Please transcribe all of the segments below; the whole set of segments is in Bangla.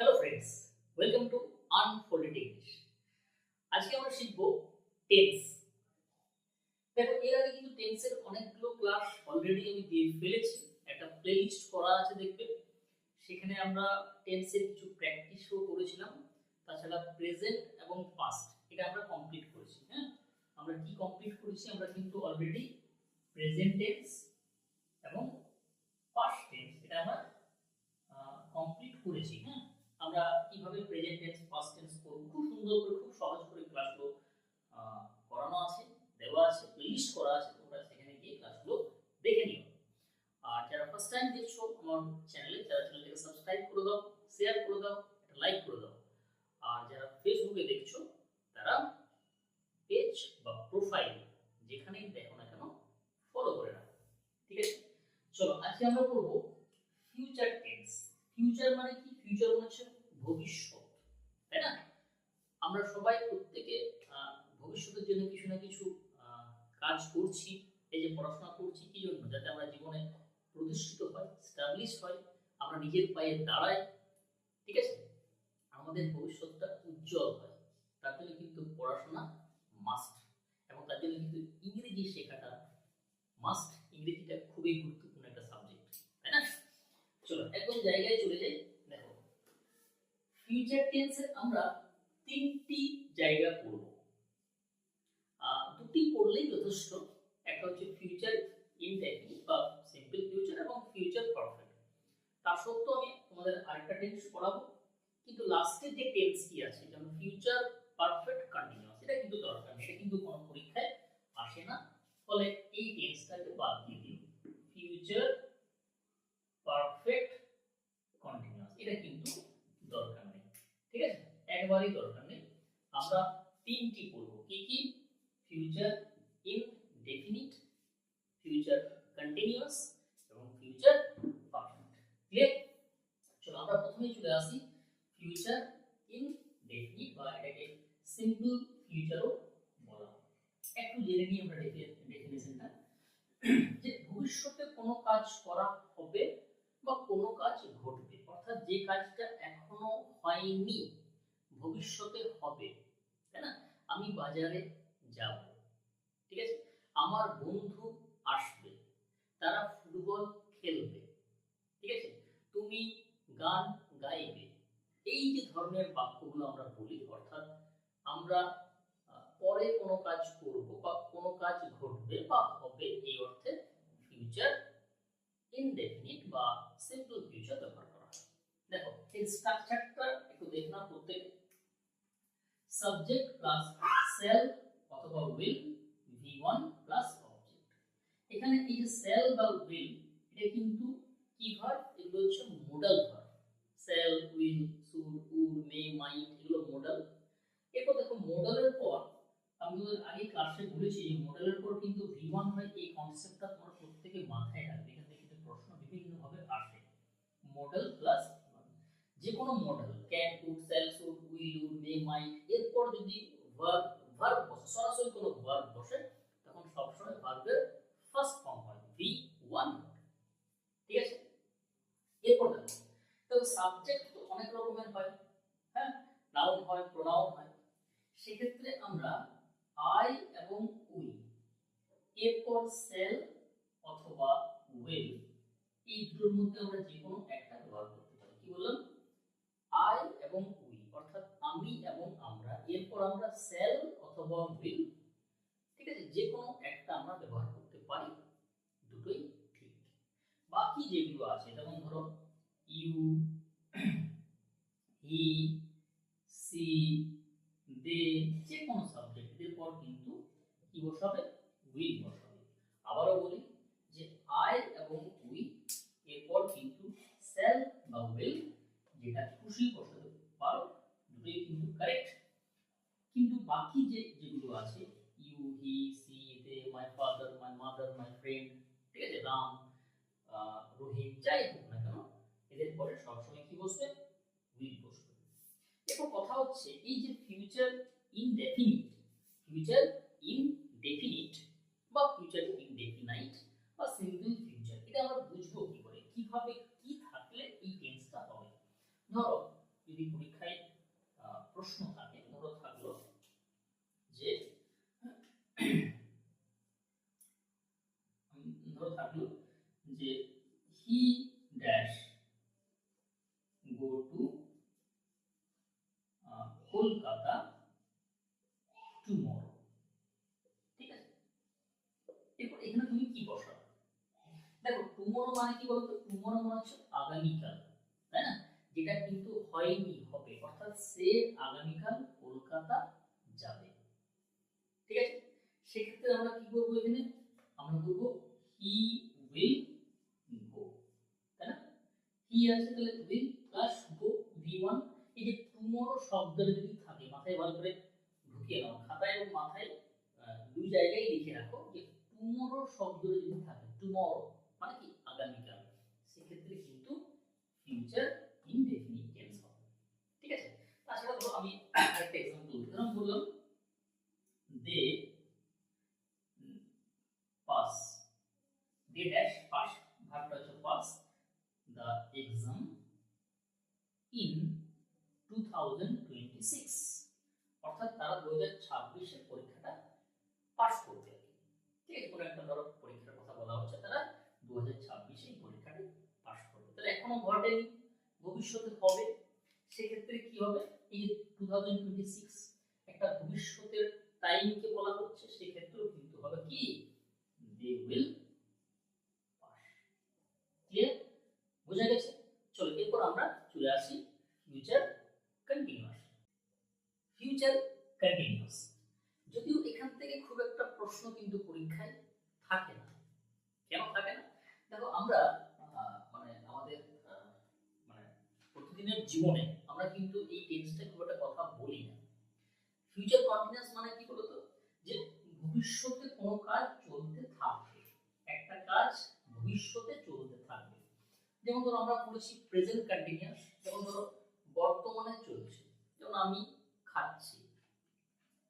Hello friends welcome to unfolded English আজকে আমরা শিখব টেন্স দেখো, এর আগে কিন্তু টেন্সের অনেকগুলো ক্লাস অলরেডি আমি দিয়ে ফেলেছি। একটা প্লেলিস্ট করা আছে দেখবে। সেখানে আমরা টেন্সের কিছু প্র্যাকটিসও করেছিলাম। তাছাড়া প্রেজেন্ট এবং পাস্ট এটা আমরা কমপ্লিট করেছি হ্যাঁ? আমরা কি কমপ্লিট করেছি? আমরা কিন্তু অলরেডি প্রেজেন্ট টেন্স এবং পাস্ট টেন্স এটা আমরা কমপ্লিট করেছি হ্যাঁ? আমরা কীভাবে প্রেজেন্ট টেন্স পাস্ট টেন্স করব? খুব সুন্দর করে, খুব সহজ করে ক্লাসগুলো করানো আছে, দেওয়া আছে লিস্ট করা আছে, তোমরা সেখানে গিয়ে ক্লাসগুলো দেখে নিও। আর যারা ফার্স্ট টাইম দেখছ আমার চ্যানেলে তারা চ্যানেলটাকে সাবস্ক্রাইব করে দাও শেয়ার করে দাও, একটা লাইক করে দাও। আর যারা ফেসবুকে দেখছ, তারা পেজ বা প্রোফাইল যেখানেই দেখো না কেন ফলো করে রাখো। ঠিক আছে? চলো, আজকে আমরা করব ফিউচার টেন্স ফিউচার মানে কি? ফিউচার মানে হচ্ছে ভবিষ্যৎ, তাই না? আমরা সবাই প্রত্যেকে ভবিষ্যতের জন্য কিছু না কিছু কাজ করছি, এই যে পড়াশোনা করছি, কি জন্য? যাতে আমরা জীবনে প্রতিষ্ঠিত হয় স্টাবলিশ হয়, আমরা নিজের পায়ে দাঁড়াই, ঠিক আছে? আমাদের ভবিষ্যৎটা উজ্জ্বল হয়, তার জন্য কিন্তু পড়াশোনা মাস্ট এবং তার জন্য কিন্তু ইংরেজি শেখাটা মাস্ট ইংরেজিটা খুবই গুরুত্বপূর্ণ একটা সাবজেক্ট তাই না? চলো একদম জায়গায় চলে যাই। ফিউচার টেন্সের আমরা তিনটি জায়গা পড়ব। দুটি পড়লেই যথেষ্ট। একটা হচ্ছে ফিউচার ইনডেফিনিট বা সিম্পল ফিউচার এবং ফিউচার পারফেক্ট তার সত্ত্বেও আমি তোমাদের আরেকটা টেন্স পড়াবো। কিন্তু লাস্টের যে টেন্সটি আছে, যেমন ফিউচার পারফেক্ট কন্টিনিউয়াস এটা কিন্তু দরকার। এটা কিন্তু কোনো পরীক্ষায় আসে না। ফলে এই টেন্সটাকে বাদ দিয়ে দিই ফিউচার পারফেক্ট কন্টিনিউয়াস এটা কিন্তু দরকার নেই ঠিক আছে? একবারই দরকার নেই। আমরা তিনটি পড়ব কি কি? ফিউচার ইনডেফিনিট ফিউচার কন্টিনিউয়াস এবং ফিউচার পারফেক্ট ক্লিয়ার চলো আমরা প্রথমেই চলে আসি। ফিউচার ইনডেফিনিট বা এটাকে সিম্পল ফিউচারও বলা হয়। একটু জেনে নিই আমরা ডেফিনেশনটা যে ভবিষ্যতে কোনো কাজ করা হবে বা কোনো কাজ ঘটবে, অর্থাৎ যে কাজটা এখনও হয়নি। ভবিষ্যতে হবে, তাই না? আমি বাজারে যাব, ঠিক আছে? আমার বন্ধু আসবে, তারা ফুটবল খেলবে, ঠিক আছে? তুমি গান গাইবে। এই যে ধরনের বাক্যগুলো আমরা বলি, অর্থাৎ আমরা পরে কোনো কাজ করব বা কোনো কাজ ঘটবে বা হবে, এই অর্থে ফিউচার ইনডেফিনিট বা সিম্পল ফিউচার ব্যবহার দেখো, এই স্ট্রাকচারটা একটু দেখনা প্রত্যেক। সাবজেক্ট প্লাস সেল অথবা will V one plus object এখানে এই যে সেল বা উইল এটা কিন্তু কি ভার্ব এগুলো হচ্ছে modal verb shall will should would may might এগুলো মোডাল এরপর দেখো মোডালের পর, আমি আগে ক্লাসে বলেছি যে মোডালের পর কিন্তু ভি ওয়ান হয়, এই কনসেপ্টটা তোমার প্রত্যেকে মাথায় রাখবে। এখান থেকে প্রশ্ন বিভিন্নভাবে আসে। মডেল প্লাস যে কোনো modal can could shall should will would may might এরপর যদি ভার্ব ভার্ব বসে, সরাসরি কোনো ভার্ব বসে, তখন সবসময় ভার্বের ফার্স্ট ফর্ম হয় ভি ওয়ান ঠিক আছে? এরপর দেখো সাবজেক্ট তো অনেক রকমের হয় হ্যাঁ? নাউন হয় প্রোনাউন হয়। সেক্ষেত্রে আমরা আই এবং উই এরপর সেল অথবা উইল এই দুটোর মধ্যে আমরা যে কোনো একটা ব্যবহার করতে পারি। কি বললাম? এবং উই অর্থাৎ আমি এবং আমরা, এরপর আমরা সেল অথবা উইল ঠিক আছে যে কোনো একটা আমরা ব্যবহার করতে পারি। দুটোই ঠিক। বাকি যেগুলো আছে, যেমন ধরো ইউ হি সি দে যে কোনো সাবজেক্টের পর কিন্তু কি বসাবে? উইল বসাবে। আবারও বলি যে আই এবং উই এরপর কিন্তু সেল বা উইল যেটা খুশি বসাতে পারো, দুটোই কিন্তু কারেক্ট কিন্তু বাকি যে যেগুলো আছে you he she they my father my mother my friend ঠিক আছে, রাম রহিম যাই হোক না কেন, এদের পরে সবসময় কি বসবে? উইল বসবে। দেখো কথা হচ্ছে, এই যে ফিউচার ইনডেফিনিট ফিউচার ইনডেফিনিট বা ফিউচার ইনডেফিনাইট বা সিম্পল ফিউচার এটা আমরা বুঝব কি করে, কীভাবে কি থাকলে এই টেন্সটা হবে? ধরো যদি পরীক্ষায় প্রশ্ন থাকে ধরো থাকল যে ধরো থাকল যে he dash go to Kolkata tomorrow ঠিক আছে? এরপর এখানে তুমি কি বসাবে? দেখো টুমরো মানে কি বলতো? টুমরো মানে হচ্ছে আগামীকাল, তাই না? যেটা কিন্তু হয়নি, হবে। অর্থাৎ সে আগামীকাল কলকাতা যাবে। ঠিক আছে? সেক্ষেত্রে আমরা কি করব এখানে? আমরা বলব হি উইল গো তাই না? হি আছে তাহলে will plus go V one এই যে টুমরো শব্দটা যদি থাকে, মাথায় ভালো করে ঢুকিয়ে নাও। খাতায় এবং মাথায় দুই জায়গায় লিখে রাখো যে টুমরো শব্দটা যদি থাকে টুমরো মানে কি? আগামীকাল। সেক্ষেত্রে কিন্তু ফিউচার ইনডেফিনিট টেন্স হবে? ঠিক আছে? তাছাড়া ধরো আমি একটা এক্সাম্পল ধরুন বললাম they pass they dash pass ভার্বটা হচ্ছে পাস দ্য এক্সাম ইন 2026 অর্থাৎ তারা দু হাজার ছাব্বিশের পরীক্ষাটা পাস করবে ঠিক আছে? কোনো একটা ধরো পরীক্ষার কথা বলা হচ্ছে, তারা দু হাজার ছাব্বিশে এই পরীক্ষাটা পাস করবে। তাহলে এখনও ঘটেনি ভবিষ্যতে হবে, সেক্ষেত্রে কি হবে? এই যে টু থাউজেন্ড টোয়েন্টি সিক্স একটা ভবিষ্যতের টাইমকে বলা হচ্ছে, সেক্ষেত্রেও কিন্তু হবে কি? দে উইল ক্লিয়ার বোঝা গেছে? চলো, এরপর আমরা চলে আসি ফিউচার কন্টিনিউয়াস ফিউচার কন্টিনিউয়াস যদিও এখান থেকে খুব একটা প্রশ্ন কিন্তু পরীক্ষায় থাকে না। কেন থাকে না? দেখো, আমরা আহ, মানে আমাদের আহ, মানে প্রতিদিনের জীবনে আমরা কিন্তু এই টেন্সটা খুব একটা কথা বলি না। ফিউচার কন্টিনিউয়াস মানে কি বলতো? যে ভবিষ্যতে কোনো কাজ চলতে থাকবে। একটা কাজ ভবিষ্যতে চলতে থাকবে। যেমন ধরো আমরা বলেছি প্রেজেন্ট কন্টিনিউয়াস যেমন ধরো বর্তমানে চলছে। যেমন আমি খাচ্ছি।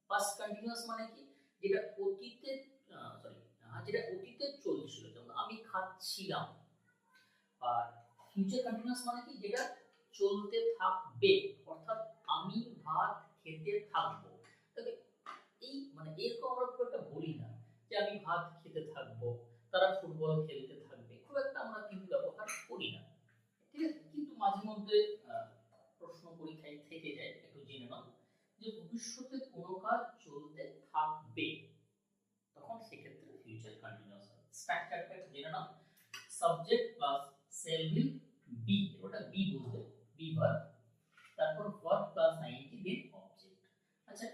পাস্ট কন্টিনিউয়াস মানে কি? যেটা অতীতে সরি যেটা অতীতে চলছিল। যেমন আমি খাচ্ছিলাম। আর ফিউচার কন্টিনিউয়াস মানে কি? যেটা চলতে থাকবে, অর্থাৎ আমি ভাত খেতে থাকব। তবে এই মানে এরকম আমরা খুব একটা বলি না যে আমি ভাত খেতে থাকব, তারা ফুটবল খেলতে থাকবে, খুব একটা আমরা কিন্তু ব্যবহার করি না। ঠিক আছে? কিন্তু মাঝে মধ্যে প্রশ্ন পরীক্ষায় থেকে যায়, একটু জেনে নাও, যে ভবিষ্যতে কোনো কাজ চলতে থাকবে, তখন সেক্ষেত্রে ফিউচার কন্টিনিউয়াস স্ট্রাকচারটা জেনে নাও। সাবজেক্ট প্লাস সেল বি ওটা বি বুঝবে। বি ভার্ব তারপর verb plus ING then object আচ্ছা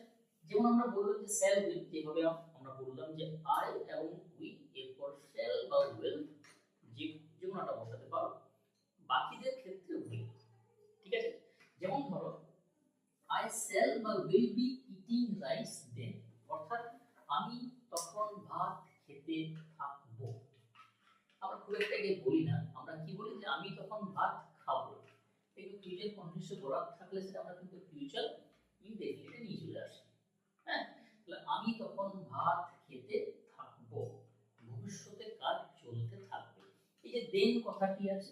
যেমন আমরা বললাম যে সেল উইল যেভাবে আমরা বললাম যে আই এবং উই এরপর সেল বা উইল যে যে কোনোটা বসাতে পারো। বাকিদের ক্ষেত্রে উইল ঠিক আছে? যেমন ধরো আই সেল বা will be eating rice then অর্থাৎ আমি তখন ভাত খেতে থাকব। আমরা খুব একটা বলি না, আমরা কি বলি যে আমি তখন ভাত খাব। ফিউচার কন্ডিশন বলা থাকলে সেটা আমরা কিন্তু ফিউচার ইনডেফিনিটে নিয়ে চলে আসি। হ্যাঁ? তাহলে আমি তখন ভাত খেতে থাকব, ভবিষ্যতে কাজ চলতে থাকবে। এই যে দেন কথাটি আছে,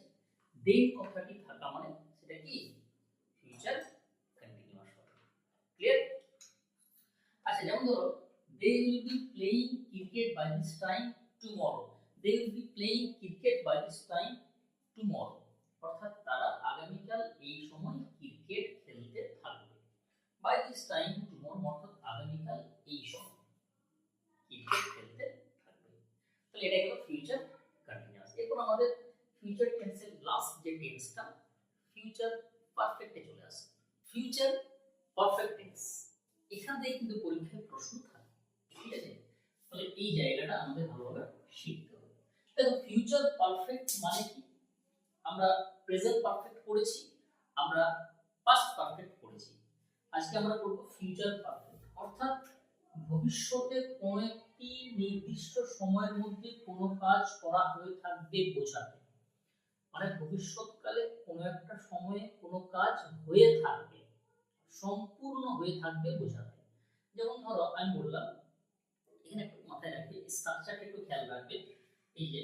দেন কথাটি থাকা মানে সেটা কি? ফিউচার কন্টিনিউয়াস হবে। ক্লিয়ার আচ্ছা যেমন ধরো they will be playing cricket by this time tomorrow they will be playing cricket by this time tomorrow অর্থাৎ তারা আগামীকাল এই সময় ক্রিকেট খেলতে থাকবে। বাই দিস টাইম টুমরো অর্থাৎ আগামীকাল এই সময় ক্রিকেট খেলতে থাকবে। তাহলে এটা হলো ফিউচার কন্টিনিউয়াস এরপর আমাদের ফিউচার টেন্সের লাস্ট যে টেন্সটা ফিউচার পারফেক্টে চলে আসে। ফিউচার পারফেক্ট টেন্স এখান থেকে কিন্তু পরীক্ষায় প্রশ্ন থাকে। ঠিক আছে? তাহলে এই জায়গাটা আমাদের ভালোভাবে শিখতে হবে। দেখো ফিউচার পারফেক্ট মানে কি? আমরা প্রেজেন্ট পারফেক্ট করেছি, আমরা পাস্ট পারফেক্ট করেছি। আজকে আমরা পড়ব ফিউচার পারফেক্ট অর্থাৎ ভবিষ্যতে কোনো একটি নির্দিষ্ট সময়ের মধ্যে কোনো কাজ করা হয়ে থাকবে বোঝাতে। মানে ভবিষ্যৎকালে কোনো একটা সময়ে কোনো কাজ হয়ে থাকবে, সম্পূর্ণ হয়ে থাকবে বোঝাতে। যেমন ধরো, আমি বললাম, এখানে একটু মাথায় রাখবে স্ট্রাকচারটা একটু খেয়াল রাখবে। এই যে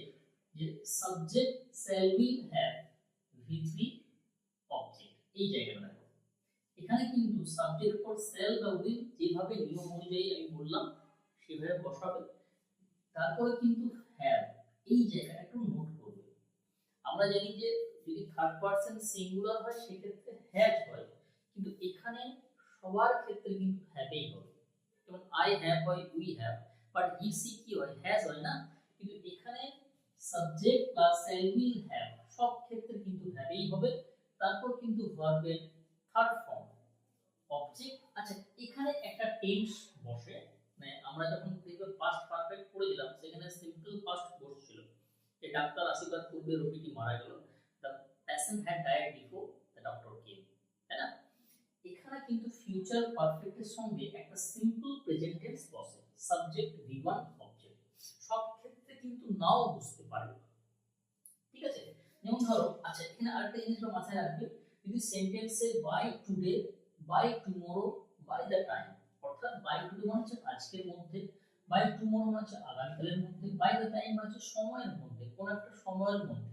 subject shall will have V three object এই জায়গাটা দেখো। এখানে কিন্তু সাবজেক্ট পর সেল বা উইল যেভাবে নিয়ম অনুযায়ী আমি বললাম, সেভাবে বসাবে। তারপরে কিন্তু হ্যাভ এই জায়গাটা একটু নোট করবে। আমরা জানি যে যদি থার্ড পারসন সিঙ্গুলার হয়, সেক্ষেত্রে হ্যাজ হয়। কিন্তু এখানে সবার ক্ষেত্রে কিন্তু হ্যাভেই হবে। যেমন আই হ্যাভ হয় we have but he she কি হয় হ্যাজ হয় না। কিন্তু এখানে subject plus shall will have সব ক্ষেত্রে কিন্তু হ্যাভেই হবে। তারপর কিন্তু ভার্বের থার্ড ফর্ম অবজেক্ট আচ্ছা এখানে একটা টেন্স বসে। মানে আমরা যখন দেখবে পাস্ট পারফেক্ট পড়ে দিলাম, সেখানে সিম্পল পাস্ট বসছিল। যে ডাক্তার আসিবার পূর্বে রোগীটি মারা গেল। The patient had died before the doctor came তাই না? এখানে কিন্তু ফিউচার পারফেক্টের সঙ্গে একটা সিম্পল প্রেজেন্ট টেন্স বসে সাবজেক্ট ভি ওয়ান কিন্তু নাও বুঝতে পারে ঠিক আছে? যেমন ধরো আচ্ছা এখানে আরেকটা জিনিস মাথায় রাখবে। যদি সেন্টেন্সে by today by tomorrow by the time অর্থাৎ বাই টুডে মানে হচ্ছে আজকের মধ্যে বাই টুমরো মানে হচ্ছে আগামীকালের মধ্যে বাই দ্য টাইম মানে হচ্ছে সময়ের মধ্যে, কোন একটা সময়ের মধ্যে।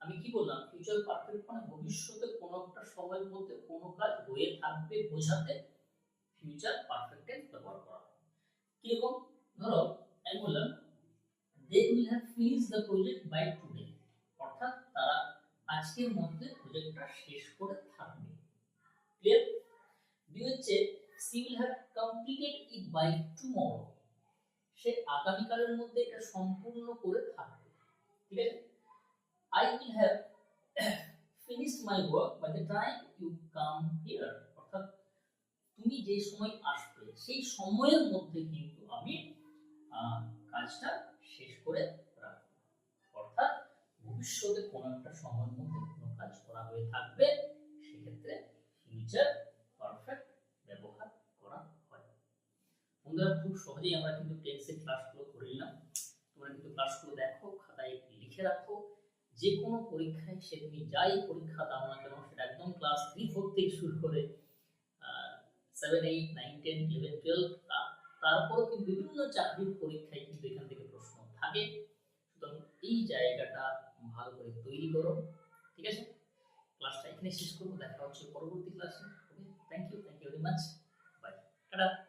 আমি কি বললাম? ফিউচার পারফেক্ট মানে ভবিষ্যতে কোন একটা সময়ের মধ্যে কোন কাজ হয়ে থাকবে, বোঝাতে ফিউচার পারফেক্ট ব্যবহার করা। হয় কীরকম? ধরো, আমি বললাম they will have finish the project by today অর্থাৎ তারা আজকের মধ্যে প্রজেক্টটা শেষ করে থাকবে। ক্লিয়ার দুই হচ্ছে she will have completed it by tomorrow সে আগামীকালের মধ্যে এটা সম্পূর্ণ করে থাকবে। ঠিক আছে? I will have finished my work by the time you come here অর্থাৎ তুমি যে সময় আসবে, সেই সময়ের মধ্যে কিন্তু আমি কাজটা শেষ করে অর্থাৎ ভবিষ্যতে কোনো একটা সময়ের মধ্যে কোনো কাজ করা হয়ে থাকবে, সেক্ষেত্রে ফিউচার পারফেক্ট ব্যবহার করা হয়। বন্ধুরা, খুব সহজেই আমরা কিন্তু টেন্সের ক্লাসগুলো করে নিলাম। তোমরা কিন্তু ক্লাসগুলো দেখো, খাতায় লিখে রাখো। যে কোনো পরীক্ষায় সে তুমি যাই পরীক্ষা দাও না কেন, সেটা একদম ক্লাস থ্রি ফোর থেকে শুরু করে seven eight nine ten eleven twelve তারপরও কিন্তু বিভিন্ন চাকরির পরীক্ষায় কিন্তু এখান থেকে প্রশ্ন থাকে। সুতরাং এই জায়গাটা ভালো করে তৈরি করো, ঠিক আছে? ক্লাসটা এখানে শেষ করব, দেখা হচ্ছে পরবর্তী ক্লাসে। Okay thank you thank you very much bye ta ta.